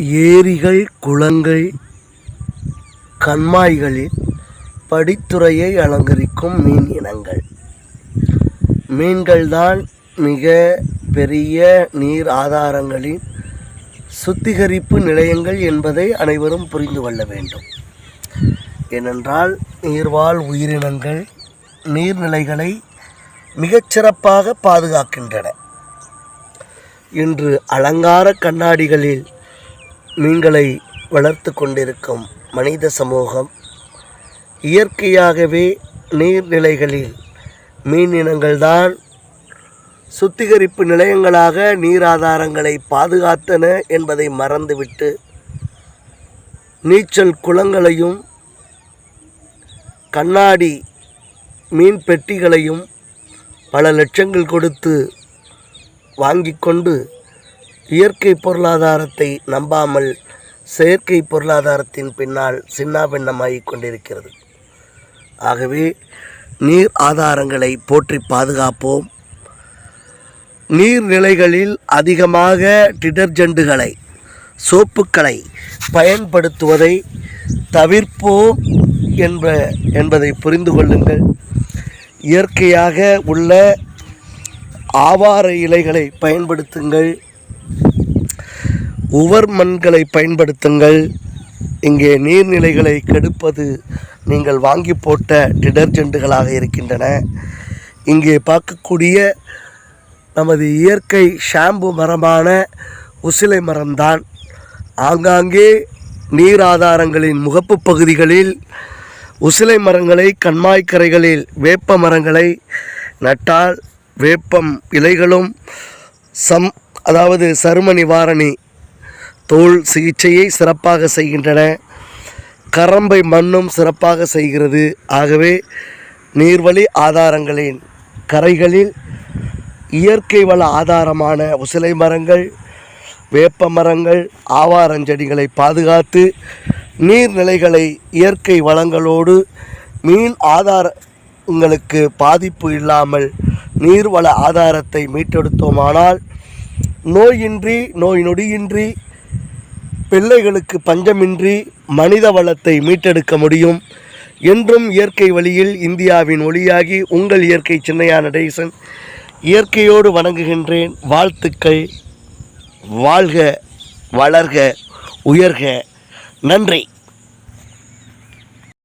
ஏரிகள் குளங்கள் கண்மாய்களில் படித்துறையை அலங்கரிக்கும் மீன் இனங்கள். மீன்கள்தான் மிக பெரிய நீர் ஆதாரங்களின் சுத்திகரிப்பு நிலையங்கள் என்பதை அனைவரும் புரிந்து கொள்ள வேண்டும். ஏனென்றால் நீர்வாழ் உயிரினங்கள் நீர்நிலைகளை மிகச்சிறப்பாக பாதுகாக்கின்றன. இன்று அலங்கார கண்ணாடிகளில் மீன்களை வளர்த்து கொண்டிருக்கும் மனித சமூகம் இயற்கையாகவே நீர்நிலைகளில் மீன் இனங்கள்தான் சுத்திகரிப்பு நிலையங்களாக நீர் ஆதாரங்களை பாதுகாத்தன என்பதை மறந்துவிட்டு நீச்சல் குளங்களையும் கண்ணாடி மீன் பெட்டிகளையும் பல லட்சங்கள் கொடுத்து வாங்கி கொண்டு இயற்கை பொருளாதாரத்தை நம்பாமல் செயற்கை பொருளாதாரத்தின் பின்னால் சின்னாபின்னமாகிக் கொண்டிருக்கிறது. ஆகவே நீர் ஆதாரங்களை போற்றி பாதுகாப்போம். நீர்நிலைகளில் அதிகமாக டிடர்ஜெண்டுகளை சோப்புக்களை பயன்படுத்துவதை தவிர்ப்போம் என்ப என்பதை புரிந்து கொள்ளுங்கள். இயற்கையாக உள்ள ஆவார இலைகளை பயன்படுத்துங்கள். உவர் மண்களை பயன்படுத்துங்கள். இங்கே நீர்நிலைகளை கெடுப்பது நீங்கள் வாங்கி போட்ட டிடர்ஜென்ட்டுகளாக இருக்கின்றன. இங்கே பார்க்கக்கூடிய நமது இயற்கை ஷாம்பு மரமான உசிலை மரம்தான். ஆங்காங்கே நீர் ஆதாரங்களின் முகப்பு பகுதிகளில் உசிலை மரங்களை கண்மாய்க்கரைகளில் வேப்ப மரங்களை நட்டால் வேப்பம் இலைகளும் சம் அதாவது சரும நிவாரணி தோல் சிகிச்சையை சிறப்பாக செய்கின்றன. கரம்பை மண்ணும் சிறப்பாக செய்கிறது. ஆகவே நீர்வழி ஆதாரங்களின் கரைகளில் இயற்கை வள ஆதாரமான உசிலை மரங்கள் வேப்ப மரங்கள் ஆவாரஞ்செடிகளை பாதுகாத்து நீர்நிலைகளை இயற்கை வளங்களோடு மீன் ஆதாரங்களுக்கு பாதிப்பு இல்லாமல் நீர்வள ஆதாரத்தை மீட்டெடுத்தோமானால் நோயின்றி நோய் நொடியின்றி பிள்ளைகளுக்கு பஞ்சமின்றி மனித வளத்தை மீட்டெடுக்க முடியும். என்றும் இயற்கை வழியில் இந்தியாவின் ஒளியாகி உங்கள் இயற்கை சின்னையா நடேசன் இயற்கையோடு வணங்குகின்றேன். வாழ்த்துக்கள். வாழ்க வளர்க உயர்க. நன்றி.